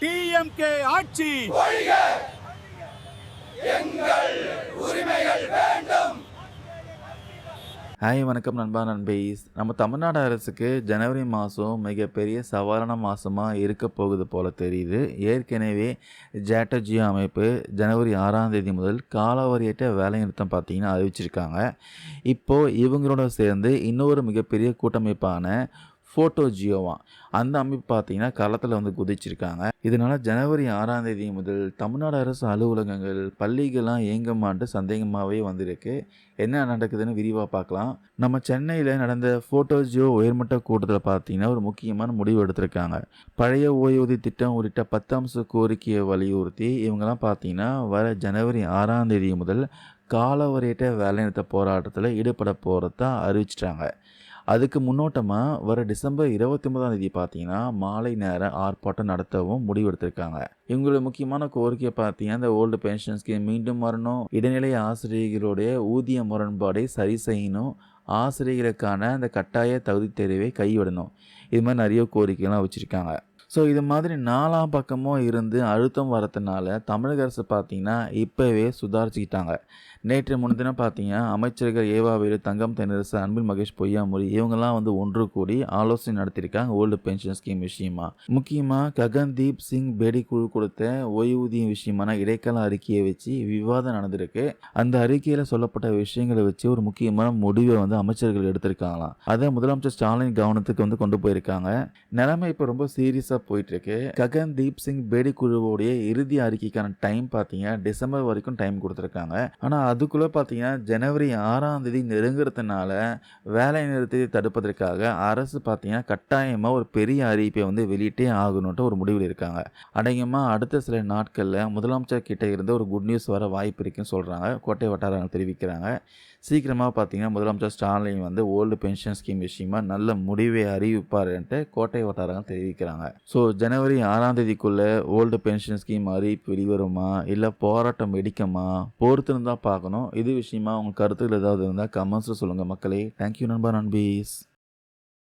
DMK ஆட்சி. Hi வணக்கம் நண்பா நண்பீஸ் நம்ம தமிழ்நாடு அரசுக்கு ஜனவரி மாதம் மிகப்பெரிய சவாலான மாதமாக இருக்க போகுது போல தெரியுது. ஏற்கனவே ஜாட்டஜியோ அமைப்பு ஜனவரி ஆறாம் தேதி முதல் காலவரையற்ற வேலைநிறுத்தம் பார்த்தீங்கன்னா அறிவிச்சிருக்காங்க. இப்போது இவங்களோட சேர்ந்து இன்னொரு மிகப்பெரிய கூட்டமைப்பான ஃபோட்டோ ஜியோவா. அந்த அமைப்பு பார்த்தீங்கன்னா களத்தில் வந்து குதிச்சிருக்காங்க. இதனால் ஜனவரி ஆறாம் தேதி முதல் தமிழ்நாடு அரசு அலுவலகங்கள் பள்ளிகள்லாம் இயங்கமான்ட்டு சந்தேகமாகவே வந்திருக்கு. என்ன நடக்குதுன்னு விரிவாக பார்க்கலாம் நம்ம சென்னையில் நடந்த ஃபோட்டோ ஜியோ உயர்மட்ட கூட்டத்தில் பார்த்தீங்கன்னா ஒரு முக்கியமான முடிவு எடுத்திருக்காங்க. பழைய ஓய்வூதிய திட்டம் உள்ளிட்ட பத்தாம்ச கோரிக்கையை வலியுறுத்தி இவங்கெல்லாம் பார்த்தீங்கன்னா வர ஜனவரி ஆறாம் தேதி முதல் காலவரையற்ற வேலைநிறுத்த போராட்டத்தில் ஈடுபட போகிறதா அறிவிச்சிட்டாங்க. அதுக்கு முன்னோட்டமாக வர டிசம்பர் இருபத்தி ஒன்பதாம் தேதி பார்த்தீங்கன்னா மாலை நேர ஆர்ப்பாட்டம் நடத்தவும் முடிவெடுத்திருக்காங்க. இவங்களோட முக்கியமான கோரிக்கை பார்த்தீங்கன்னா இந்த ஓல்டு பென்ஷன் ஸ்கீம் மீண்டும் வரணும். இடைநிலை ஆசிரியர்களுடைய ஊதிய முரண்பாடை சரி செய்யணும். ஆசிரியர்களுக்கான அந்த கட்டாய தகுதி தேர்வை கைவிடணும். இது மாதிரி நிறைய கோரிக்கைலாம் வச்சுருக்காங்க. ஸோ இது மாதிரி நாலாம் பக்கமும் இருந்து அழுத்தம் வரதுனால தமிழக அரசு பார்த்தீங்கன்னா இப்போவே சுதாரிச்சுக்கிட்டாங்க. நேற்று முன்தினம் பார்த்தீங்கன்னா அமைச்சர்கள் ஏவாவேலு தங்கம் தென்னரசு அன்பில் மகேஷ் பொய்யாமொழி இவங்கெல்லாம் வந்து ஒன்று கூடி ஆலோசனை நடத்தியிருக்காங்க ஓல்டு பென்ஷன் ஸ்கீம் விஷயமா. முக்கியமாக ககன்தீப் சிங் பேடி குழு கொடுத்த ஓய்வூதியம் விஷயமான இடைக்கால அறிக்கையை வச்சு விவாதம் நடந்திருக்கு. அந்த அறிக்கையில் சொல்லப்பட்ட விஷயங்களை வச்சு ஒரு முக்கியமான முடிவை வந்து அமைச்சர்கள் எடுத்திருக்காங்களாம். அதை முதலமைச்சர் ஸ்டாலின் கவனத்துக்கு வந்து கொண்டு போயிருக்காங்க. நிலைமை இப்போ ரொம்ப சீரியஸாக போயிட்டுருக்கு. ககன்தீப் சிங் பேடி குழுவோடைய இறுதி அறிக்கைக்கான டைம் பார்த்தீங்கன்னா டிசம்பர் வரைக்கும் டைம் கொடுத்துருக்காங்க. ஆனால் அதுக்குள்ளே பார்த்தீங்கன்னா ஜனவரி ஆறாம் தேதி நெருங்குறதுனால வேலை நிறுத்தத்தை தடுப்பதற்காக அரசு பார்த்தீங்கன்னா கட்டாயமாக ஒரு பெரிய அறிவிப்பை வந்து வெளியிட்டே ஆகணுன்ட்டு ஒரு முடிவில் இருக்காங்க. அடங்கியமாக அடுத்த சில நாட்களில் முதலமைச்சர் கிட்ட இருந்து ஒரு குட் நியூஸ் வர வாய்ப்பு இருக்குன்னு சொல்கிறாங்க கோட்டை வட்டாரங்கள் தெரிவிக்கிறாங்க. சீக்கிரமாக பார்த்தீங்கன்னா முதலமைச்சர் ஸ்டாலின் வந்து ஓல்டு பென்ஷன் ஸ்கீம் விஷயமா நல்ல முடிவை அறிவிப்பாருன்ட்டு கோட்டை வட்டாரங்கள் தெரிவிக்கிறாங்க. ஸோ ஜனவரி ஆறாம் தேதிக்குள்ளே ஓல்டு பென்ஷன் ஸ்கீம் அறிவிப்பு வெளிவருமா? இல்லை போராட்டம் வெடிக்குமா? பொறுத்திருந்தால் பார்க்கணும். இது விஷயமா உங்கள் கருத்துக்கள் ஏதாவது இருந்தால் கமெண்ட்ஸில் சொல்லுங்கள் மக்களே. தேங்க்யூ நண்பா நண்பீஸ்.